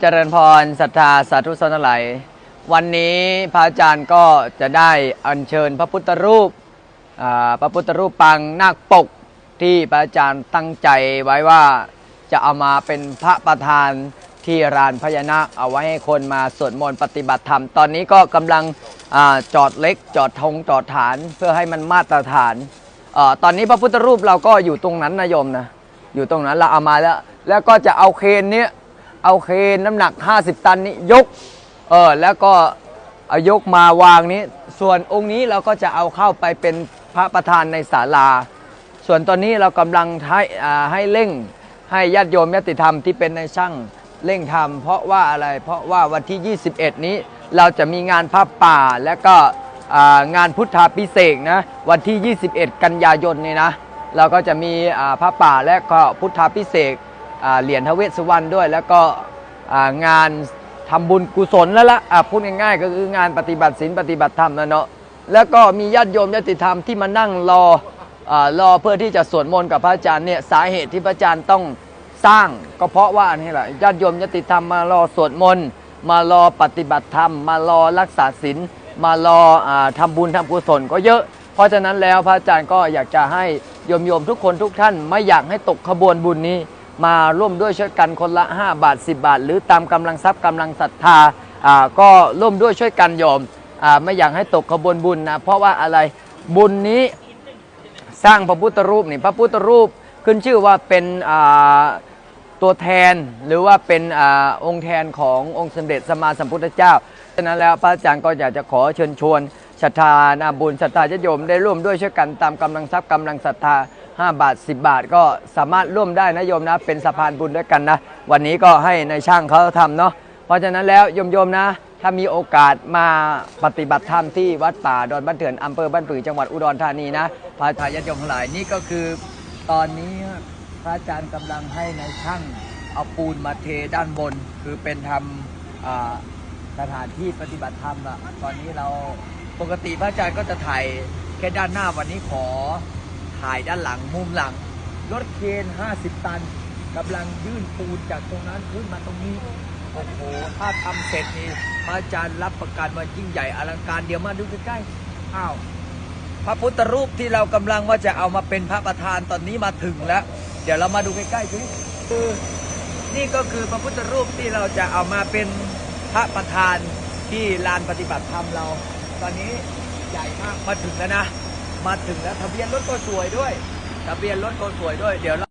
เจริญพรศรัทธาสาธุชนทั้งหลายวันนี้พระอาจารย์ก็จะได้อัญเชิญพระพุทธรูปพระพุทธรูปปางนาคปกที่พระอาจารย์ตั้งใจไว้ว่าจะเอามาเป็นพระประธานที่รานพญานาคเอาไว้ให้คนมาสวดมนต์ปฏิบัติธรรม ตอนนี้ก็กำลังอจอดเล็กจอดธงจอดฐานเพื่อให้มันมาตรฐานออตอนนี้พระพุทธรูปเราก็อยู่ตรงนั้นนะโยมนะอยู่ตรงนั้นเราเอามาแล้ว แล้วก็จะเอาเคนเนี้ย เอาเคนน้ำหนัก 50 ตันนี้ยกเออแล้วก็เอายกมาวางนี้ ส่วนองค์นี้เราก็จะเอาเข้าไปเป็นพระประธานในศาลา ส่วนตอนนี้เรากำลังให้อ่าให้เร่งให้ญาติโยมญาติธรรมที่เป็นในช่างเร่งทำเพราะว่าอะไรเพราะว่าวันที่ 21 นี้เราจะมีงานพระป่าและก็อ่างานพุทธาพิเศษนะวันที่ 21 กันยายนนี้นะเราก็จะมีอ่าพระป่าและก็พุทธาพิเศษ เหรียญทวเวสสุวรรณด้วย แล้วก็งานทำบุญกุศลแล้วละ่ะพูดง่ายๆ ก็คืองานปฏิบัติศีลปฏิบัติธรรมนะเนาะแล้วก็มีญาติโยมญาติธรรมที่มานั่งรออรอเพื่อที่จะสวดมนต์กับพระอาจารย์เนี่ยสาเหตุที่พระอาจารย์ต้องสร้าง ก็เพราะว่านี่แหละญาติโยมญาติธรรมมารอสวดมนต์มารอปฏิบัติธรรม มารอรักษาศีลมารออาทำบุญทำกุศลก็เยอะ เพราะฉะนั้นแล้วพระอาจารย์ก็อยากจะให้โยมโยมทุกคนทุกท่านไม่อยากให้ตกขบวนบุญนี้ มาร่วมด้วยช่วยกันคนละ 5 บาท 10 บาท หรือตามกำลังทรัพย์กำลังศรัทธาอ่าก็ร่วมด้วยช่วยกันโยมอ่าไม่อยากให้ตกขบวนบุญนะเพราะว่าอะไรบุญนี้สร้างพระพุทธรูปนี่พระพุทธรูปขึ้นชื่อว่าเป็นอ่าตัวแทนหรือว่าเป็นอาองค์แทนขององค์สมเด็จสมมาสัมพุทธเจ้าฉะนั้นแล้วพระอาจารย์ก็อยากจะขอเชิญชวนศรัทธานาบุญศรัทธาญาติโยมได้ร่วมด้วยช่วยกันตามกำลังทรัพย์กำลังศรัทธา 5 บาท 10 บาทก็สามารถร่วมได้นะโยมนะ เป็นสะพานบุญด้วยกันนะ วันนี้ก็ให้ในช่างเขาทำเนาะเพราะฉะนั้นแล้วโยมโยมๆนะ ถ้ามีโอกาสมาปฏิบัติธรรมที่วัดป่าดอนบ้านเถื่อนอำเภอบ้านปือจังหวัดอุดรธานีนะพระทายาติโยมทั้งหลายนี่ก็คือ ตอนนี้พระอาจารย์กำลังให้ในช่างเอาปูนมาเทด้านบน คือเป็นทำสถานที่ปฏิบัติธรรมอะตอนนี้เราปกติพระอาจารย์ก็จะถ่ายแค่ด้านหน้าวันนี้ขอ ถ่ายด้านหลังมุมหลัง รถเคน 50 ตันกำลังยื่นปูนจากตรงนั้นขึ้นมาตรงนี้ โอ้โห ถ้าทำเสร็จนี่พระอาจารย์รับประกันว่ายิ่งใหญ่อลังการเดี๋ยวมาดูใกล้ๆ อ้าว พระพุทธรูปที่เรากำลังว่าจะเอามาเป็นพระประธานตอนนี้มาถึงแล้ว เดี๋ยวเรามาดูใกล้ๆสิคือนี่ก็คือพระพุทธรูปที่เราจะเอามาเป็นพระประธานที่ลานปฏิบัติธรรมเรา ตอนนี้ใหญ่มากมาถึงแล้วนะ มาถึงแล้วทะเบียนรถก็สวยด้วย ทะเบียนรถก็สวยด้วย เดี๋ยวเรา